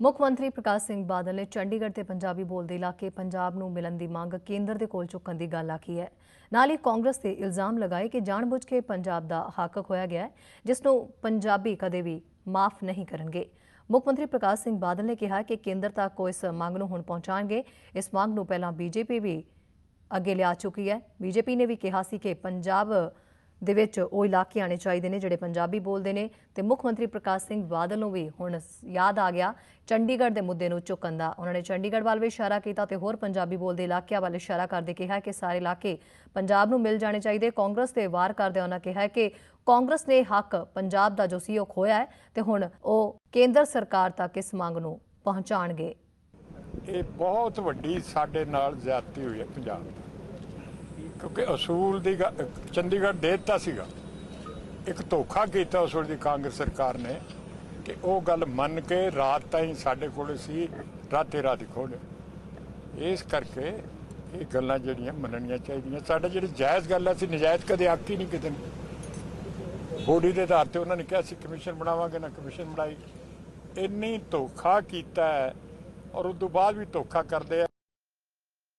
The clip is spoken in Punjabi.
ਮੁੱਖ ਮੰਤਰੀ ਪ੍ਰਕਾਸ਼ ਸਿੰਘ ਬਾਦਲ ਨੇ ਚੰਡੀਗੜ੍ਹ ਤੇ ਪੰਜਾਬੀ ਬੋਲਦੇ ਇਲਾਕੇ ਪੰਜਾਬ ਨੂੰ ਮਿਲਣ ਦੀ ਮੰਗ ਕੇਂਦਰ ਦੇ ਕੋਲ ਚੁੱਕਣ ਦੀ ਗੱਲ ਆਖੀ ਹੈ। ਨਾਲ ਹੀ ਕਾਂਗਰਸ ਤੇ ਇਲਜ਼ਾਮ ਲਗਾਏ ਕਿ ਜਾਣਬੁੱਝ ਕੇ ਪੰਜਾਬ ਦਾ ਹੱਕ ਖੋਇਆ ਗਿਆ ਹੈ, ਜਿਸ ਨੂੰ ਪੰਜਾਬੀ ਕਦੇ ਵੀ ਮਾਫ ਨਹੀਂ ਕਰਨਗੇ। ਮੁੱਖ ਮੰਤਰੀ ਪ੍ਰਕਾਸ਼ ਸਿੰਘ ਬਾਦਲ ਨੇ ਕਿਹਾ ਕਿ ਕੇਂਦਰ ਤੱਕ ਉਹ ਇਸ ਮੰਗ ਨੂੰ ਹੁਣ ਪਹੁੰਚਾਉਣਗੇ। ਇਸ ਮੰਗ ਨੂੰ ਪਹਿਲਾਂ ਬੀਜੇਪੀ ਵੀ ਅੱਗੇ ਲਿਆ ਚੁੱਕੀ ਹੈ। ਬੀਜੇਪੀ ਨੇ ਵੀ ਕਿਹਾ ਸੀ ਕਿ ਪੰਜਾਬ ਦੇ ਵਿੱਚ ਉਹ ਇਲਾਕੇ ਆਣੇ ਚਾਹੀਦੇ ਨੇ ਜਿਹੜੇ ਪੰਜਾਬੀ ਬੋਲਦੇ ਨੇ। ਤੇ ਮੁੱਖ ਮੰਤਰੀ ਪ੍ਰਕਾਸ਼ ਸਿੰਘ ਬਾਦਲ ਨੂੰ ਵੀ ਹੁਣ ਯਾਦ ਆ ਗਿਆ ਚੰਡੀਗੜ੍ਹ ਦੇ ਮੁੱਦੇ ਨੂੰ ਚੁੱਕਣ ਦਾ। ਉਹਨਾਂ ਨੇ ਚੰਡੀਗੜ੍ਹ ਵੱਲ ਵੀ ਇਸ਼ਾਰਾ ਕੀਤਾ ਤੇ ਹੋਰ ਪੰਜਾਬੀ ਬੋਲਦੇ ਇਲਾਕਿਆਂ ਵੱਲ ਇਸ਼ਾਰਾ ਕਰਦੇ ਕਿਹਾ ਕਿ ਸਾਰੇ ਇਲਾਕੇ ਪੰਜਾਬ ਨੂੰ ਮਿਲ ਜਾਣੇ ਚਾਹੀਦੇ। ਕਾਂਗਰਸ ਤੇ ਵਾਰ ਕਰਦੇ ਉਹਨਾਂ ਕਿਹਾ ਕਿ ਕਾਂਗਰਸ ਨੇ ਹੱਕ ਪੰਜਾਬ ਦਾ ਜੋ ਸੀ ਉਹ ਖੋਇਆ ਹੈ ਤੇ ਹੁਣ ਉਹ ਕੇਂਦਰ ਸਰਕਾਰ ਤੱਕ ਇਸ ਮੰਗ ਨੂੰ ਪਹੁੰਚਾਣਗੇ ਇਹ ਬਹੁਤ ਵੱਡੀ ਸਾਡੇ ਨਾਲ ਜ਼ਿਆਦਤੀ ਹੋਈ ਹੈ ਪੰਜਾਬ ਦੀ। ਕਿਉਂਕਿ ਅਸੂਲ ਦੀ ਗ- ਚੰਡੀਗੜ੍ਹ ਦੇ ਦਿੱਤਾ ਸੀਗਾ। ਇੱਕ ਧੋਖਾ ਕੀਤਾ ਉਸ ਵੇਲੇ ਦੀ ਕਾਂਗਰਸ ਸਰਕਾਰ ਨੇ ਕਿ ਉਹ ਗੱਲ ਮੰਨ ਕੇ ਰਾਤ ਤਾਈਂ ਸਾਡੇ ਕੋਲ ਸੀ, ਰਾਤੇ ਰਾਤ ਖੋਲ ਇਸ ਕਰਕੇ ਇਹ ਗੱਲਾਂ ਜਿਹੜੀਆਂ ਮੰਨਣੀਆਂ ਚਾਹੀਦੀਆਂ। ਸਾਡਾ ਜਿਹੜੀ ਜਾਇਜ਼ ਗੱਲ ਹੈ ਸੀ ਨਜਾਇਜ਼ ਕਦੇ ਆਕੀ ਨਹੀਂ ਕਿਤੇ। ਬੋਡੀ ਦੇ ਆਧਾਰ ਤੇ ਉਹਨਾਂ ਨੇ ਕਿਹਾ ਸੀ ਕਮਿਸ਼ਨ ਬਣਾਵਾਂਗੇ, ਨਾ ਕਮਿਸ਼ਨ ਬਣਾਈ। ਇੰਨੀ ਧੋਖਾ ਕੀਤਾ ਹੈ ਔਰ ਉਸ ਤੋਂ ਬਾਅਦ ਵੀ ਧੋਖਾ ਕਰਦੇ ਆ।